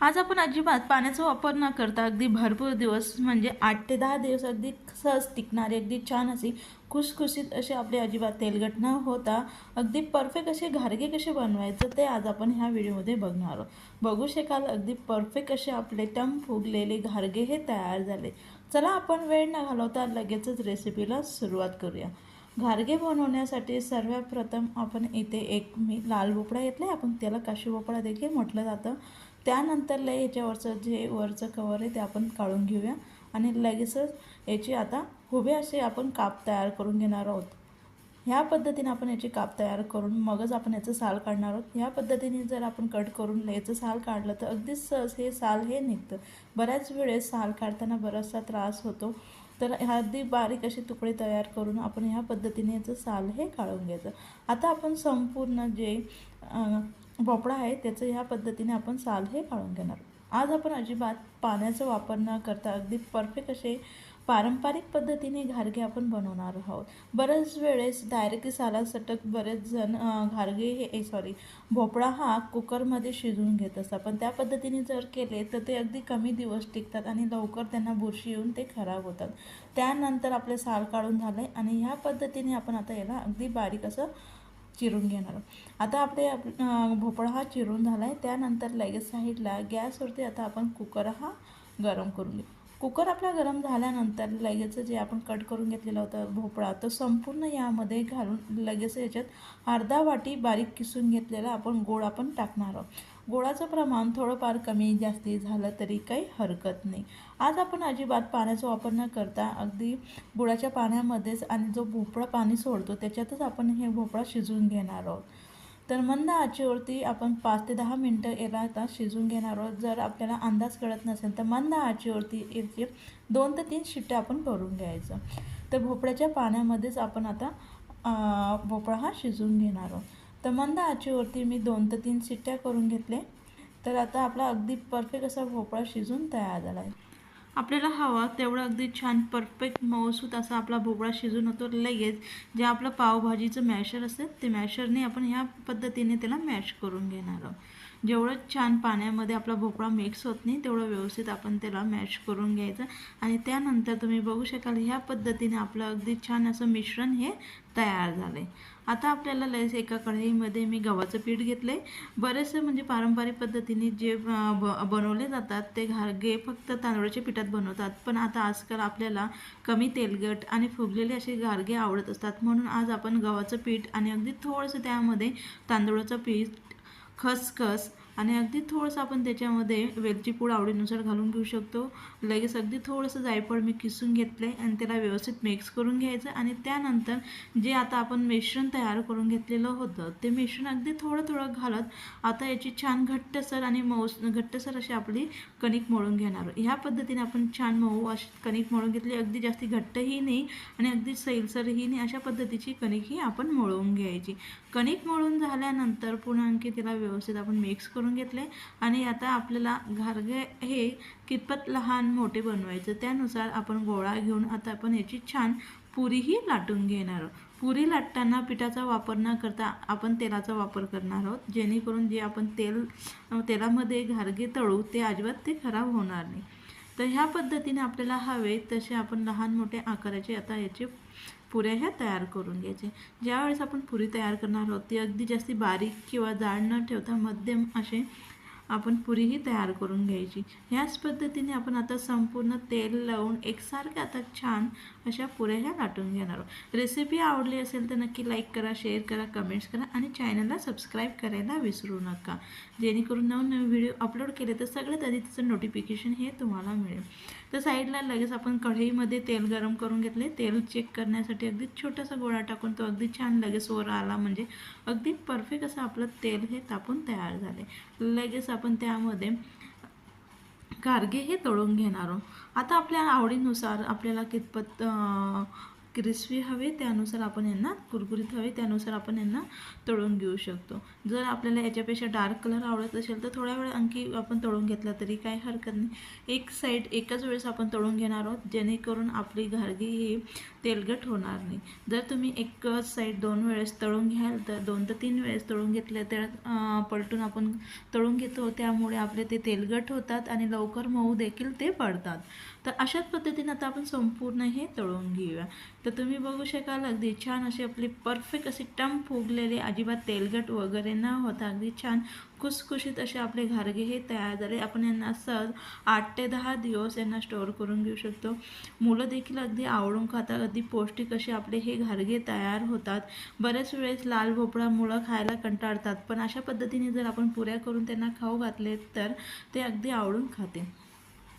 आज आपण अजिबात पाण्याचा वापर न करता अगदी भरपूर दिवस म्हणजे आठ ते दहा दिवस अगदी सहज टिकणारी अगदी छान अशी खुसखुशीत असे आपले अजिबात तेलगट न होता अगदी परफेक्ट असे घारगे कसे बनवायचं ते आज आपण ह्या व्हिडिओमध्ये बघणार आहोत. बघू शकाल अगदी परफेक्ट असे आपले टम फुगलेले घारगे हे तयार झाले. चला आपण वेळ न घालवता लगेचच रेसिपीला सुरुवात करूया. घारगे बनवण्यासाठी सर्वात प्रथम आपण इथे एक मी लाल भोपळा घेतला आहे आपण त्याला काशी भोपळा देखील म्हटलं जातं. त्यानंतर लय याच्यावरचं जे वरचं कवर आहे ते आपण काढून घेऊया. आणि लगेचच याची आता उभे असे आपण काप तयार करून घेणार आहोत. ह्या पद्धतीने आपण याची काप तयार करून मगच आपण याचं साल काढणार आहोत. ह्या पद्धतीने जर आपण कट करून याचं साल काढलं तर अगदीच सहज हे साल हे निघतं. बऱ्याच वेळेस साल काढताना बराचसा त्रास होतो. तर ह्या अगदी बारीक असे तुकडे तयार करून आपण ह्या पद्धतीने याचं साल हे काढून घ्यायचं. आता आपण संपूर्ण जे भोपळा आहे त्याचं ह्या पद्धतीने आपण साल हे काढून घेणार. आज आपण अजिबात पाण्याचा वापर न करता अगदी परफेक्ट असे पारंपरिक पद्धतीने घारगे आपण बनवणार आहोत. बऱ्याच वेळेस डायरेक्टली सालासटक बरेच जण घारगे हे सॉरी भोपळा हा कुकरमध्ये शिजवून घेत असतात. पण त्या पद्धतीने जर केले तर ते अगदी कमी दिवस टिकतात आणि लवकर त्यांना बुरशी येऊन ते खराब होतात. त्यानंतर आपले साल काढून झाले आणि ह्या पद्धतीने आपण आता याला अगदी बारीक असं चिरून घेणार आहोत. आता आपले आप भोपळा हा चिरून झाला आहे त्यानंतर लगेच साईडला गॅसवरती आता आपण कुकर हा गरम करून घेऊ. कुकर आपला गरम झाल्यानंतर लगेच जे आपण कट करून घेतलेला होता भोपळा तो संपूर्ण यामध्ये घालून लगेच याच्यात अर्धा वाटी बारीक किसून घेतलेला आपण गोड आपण टाकणार आहोत. गोळाचं प्रमाण थोडंफार कमी जास्ती झालं तरी काही हरकत नाही. आज आपण अजिबात पाण्याचा वापर न करता अगदी गुळाच्या पाण्यामध्येच आणि जो भोपळा पाणी सोडतो त्याच्यातच आपण हे भोपळा शिजवून घेणार आहोत. तर मंद आचेवरती आपण पाच ते दहा मिनटं याला आता शिजून घेणार आहोत. जर आपल्याला अंदाज कळत नसेल तर मंद आचेवरती याचे दोन ते तीन शिट्ट्या आपण करून घ्यायचं. तर भोपळ्याच्या पाण्यामध्येच आपण आता भोपळा हा शिजून घेणार आहोत. तर मंद आचेवरती मी दोन ते तीन शिट्ट्या करून घेतले. तर आता आपला अगदी परफेक्ट असा भोपळा शिजून तयार झाला आहे आपल्याला हवा तेवढा अगदी छान परफेक्ट मऊसूत असा आपला भोपळा शिजून होतो. लगेच जे आपलं पावभाजीचं मॅशर असतं ते मॅशरने आपण ह्या पद्धतीने त्याला मॅश करून घेणार आहोत. जेवढं छान पाण्यामध्ये आपला भोपळा मिक्स होत नाही तेवढं व्यवस्थित आपण त्याला मॅश करून घ्यायचं. आणि त्यानंतर तुम्ही बघू शकाल ह्या पद्धतीने आपलं अगदी छान असं मिश्रण हे तयार झालं आहे आता आपल्याला लस एका कढईमध्ये मी गव्हाचं पीठ घेतलं आहे बरेचसे म्हणजे पारंपरिक पद्धतीने जे ब बनवले जातात ते घारगे फक्त तांदळाच्या पिठात बनवतात. पण आता आजकाल आपल्याला कमी तेलगट आणि फुगलेले असे घारगे आवडत असतात. म्हणून आज आपण गव्हाचं पीठ आणि अगदी थोडंसं त्यामध्ये तांदूळाचं पीठ खसखस आणि अगदी थोडंसं आपण त्याच्यामध्ये वेलची पूड आवडीनुसार घालून घेऊ शकतो. लगेच अगदी थोडंसं जायफळ मी किसून घेतलं आहे आणि त्याला व्यवस्थित मिक्स करून घ्यायचं आणि त्यानंतर जे आता आपण मिश्रण तयार करून घेतलेलं होतं ते मिश्रण अगदी थोडं थोडं घालत आता याची छान घट्टसर आणि मऊ घट्टसर अशी आपली कणिक मळून घेणार. ह्या पद्धतीने आपण छान मऊ अशी कणिक मळून घेतली. अगदी जास्ती घट्टही नाही आणि अगदी सैलसरही नाही अशा पद्धतीची कणिक ही आपण मळवून घ्यायची. कणिक मळून झाल्यानंतर पुन्हा आणखी तिला व्यवस्थित आपण मिक्स करून घेतले. आणि आता आपल्याला घारगे हे कितपत लहान मोठे बनवायचं त्यानुसार आपण गोळा घेऊन आता आपण याची छान पुरीही लाटून घेणार आहोत. पुरी लाटताना पिठाचा वापर न करता आपण तेलाचा वापर करणार आहोत. जेणेकरून जे आपण तेल तेलामध्ये घारगे तळू ते अजिबात ते खराब होणार नाही. तर ह्या पद्धतीने आपल्याला हवे तसे आपण लहान मोठे आकाराचे आता याचे पुऱ्या ह्या तयार करून घ्यायचे. ज्यावेळेस आपण पुरी तयार करणार आहोत ती अगदी जास्ती बारीक किंवा जाड न ठेवता मध्यम असे आपण पुरीही तयार करून घ्यायची. ह्याच पद्धतीने आपण आता संपूर्ण तेल लावून एकसारख्या आता छान अशा पुऱ्या ह्या लाटून घेणार आहोत. रेसिपी आवडली असेल तर नक्की लाईक करा शेअर करा कमेंट्स करा आणि चॅनलला सबस्क्राईब करायला विसरू नका. जेणेकरून नवनवीन व्हिडिओ अपलोड केले तर सगळ्यात आधी त्याचं नोटिफिकेशन हे तुम्हाला मिळेल. तर साईडला लगेच आपण कढईमध्ये तेल गरम करून घेतले. तेल चेक करण्यासाठी अगदी छोटासा गोळा टाकून तो अगदी छान लगेच वर आला. म्हणजे अगदी परफेक्ट असं आपलं तेल हे तापून तयार झाले. लगेच आपण त्यामध्ये गारगे हे तळून घेणार आहोत. आता आपल्या आवडीनुसार आपल्याला कितपत अं, क्रिस्पी हवे त्यानुसार आपण यांना कुरकुरीत हवे त्यानुसार आपण यांना तळून घेऊ शकतो. जर आपल्याला याच्यापेक्षा डार्क कलर आवडत असेल तर थोड्या वेळ आणखी आपण तळून घेतला तरी काही हरकत नाही. एक साईड एकाच वेळेस आपण तळून घेणार आहोत जेणेकरून आपली घारगी ही तेलगट होणार नाही. जर तुम्ही एकच साईड दोन वेळेस तळून घ्याल तर दोन ते तीन वेळेस तळून घेतले तर पलटून आपण तळून घेतो. त्यामुळे आपले ते तेलगट होतात आणि लवकर मऊ देखील ते पडतात. तर अशाच पद्धतीने आता आपण संपूर्ण हे तळून घेऊया. तर तुम्ही बघू शकाल अगदी छान अशी आपली परफेक्ट अशी टम फुगलेले अजिबात तेलगट वगैरे न होता अगदी छान खुसखुशीत असे आपले घारगे हे तयार झाले. आपण यांना सहज आठ ते दहा दिवस यांना स्टोअर करून घेऊ शकतो. मुलं देखील अगदी आवडून खातात अगदी पौष्टिक असे आपले हे घारगे तयार होतात. बऱ्याच वेळेस लाल भोपळा मुळं खायला कंटाळतात पण अशा पद्धतीने जर आपण पुऱ्या करून त्यांना खाऊ घातले तर ते अगदी आवडून खाते